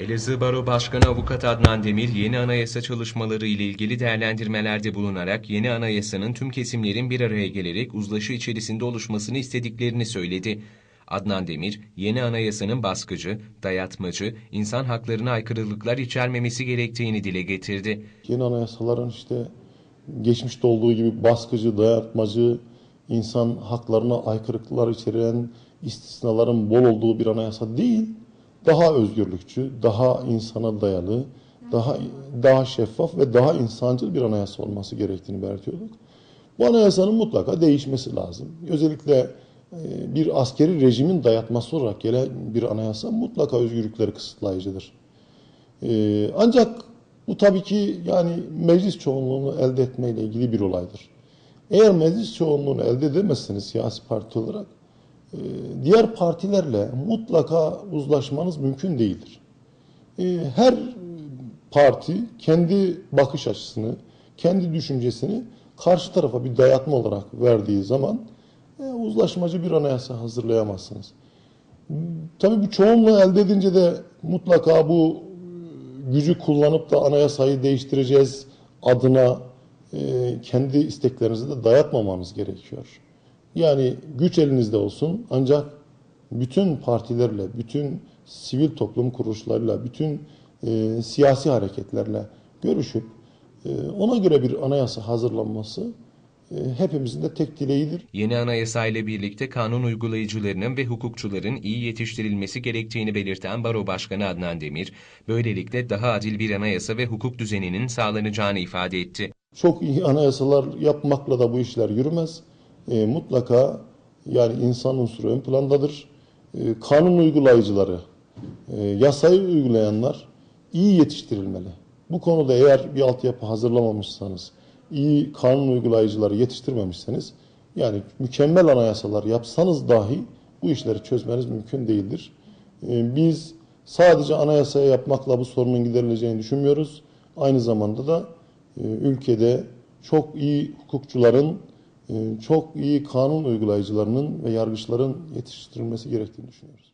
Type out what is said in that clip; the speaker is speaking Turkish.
Elazığ Baro Başkanı Avukat Adnan Demir, yeni anayasa çalışmaları ile ilgili değerlendirmelerde bulunarak yeni anayasanın tüm kesimlerin bir araya gelerek uzlaşı içerisinde oluşmasını istediklerini söyledi. Adnan Demir, yeni anayasanın baskıcı, dayatmacı, insan haklarına aykırılıklar içermemesi gerektiğini dile getirdi. Yeni anayasaların işte geçmişte olduğu gibi baskıcı, dayatmacı, insan haklarına aykırılıklar içeren istisnaların bol olduğu bir anayasa değil, daha özgürlükçü, daha insana dayalı, daha daha şeffaf ve daha insancıl bir anayasa olması gerektiğini belirtiyorduk. Bu anayasanın mutlaka değişmesi lazım. Özellikle e, bir askeri rejimin dayatması olarak gelen bir anayasa mutlaka özgürlükleri kısıtlayıcıdır. Ee, ancak bu tabii ki yani meclis çoğunluğunu elde etmeyle ilgili bir olaydır. Eğer meclis çoğunluğunu elde edemezseniz siyasi parti olarak e, diğer partilerle mutlaka uzlaşmanız mümkün değildir. E, her parti kendi bakış açısını, kendi düşüncesini karşı tarafa bir dayatma olarak verdiği zaman e, uzlaşmacı bir anayasa hazırlayamazsınız. Tabii bu çoğunluğu elde edince de mutlaka bu gücü kullanıp da anayasayı değiştireceğiz adına e, kendi isteklerinizi de dayatmamanız gerekiyor. Yani güç elinizde olsun ancak bütün partilerle, bütün sivil toplum kuruluşlarıyla, bütün e, siyasi hareketlerle görüşüp e, ona göre bir anayasa hazırlanması e, hepimizin de tek dileğidir. Yeni anayasa ile birlikte kanun uygulayıcılarının ve hukukçuların iyi yetiştirilmesi gerektiğini belirten Baro Başkanı Adnan Demir, böylelikle daha adil bir anayasa ve hukuk düzeninin sağlanacağını ifade etti. Çok iyi anayasalar yapmakla da bu işler yürümez. E, mutlaka yani insan unsuru ön plandadır. E, kanun uygulayıcıları, e, yasayı uygulayanlar iyi yetiştirilmeli. Bu konuda eğer bir altyapı hazırlamamışsanız, iyi kanun uygulayıcıları yetiştirmemişseniz, yani mükemmel anayasalar yapsanız dahi bu işleri çözmeniz mümkün değildir. E, biz sadece anayasaya yapmakla bu sorunun giderileceğini düşünmüyoruz. Aynı zamanda da e, ülkede çok iyi hukukçuların, çok iyi kanun uygulayıcılarının ve yargıçların yetiştirilmesi gerektiğini düşünüyoruz.